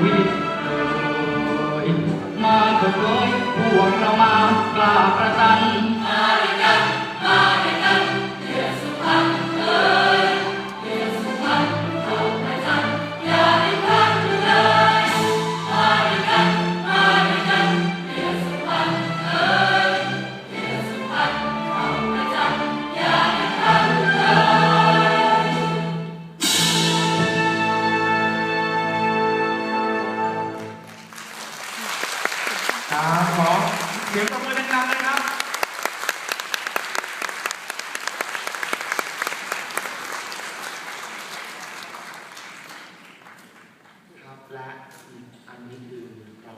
quý mà còn gói buồn lòng mà ามสอเสียงตบมือดังๆเลยครับ ครับและอีกอันนี้คือเรา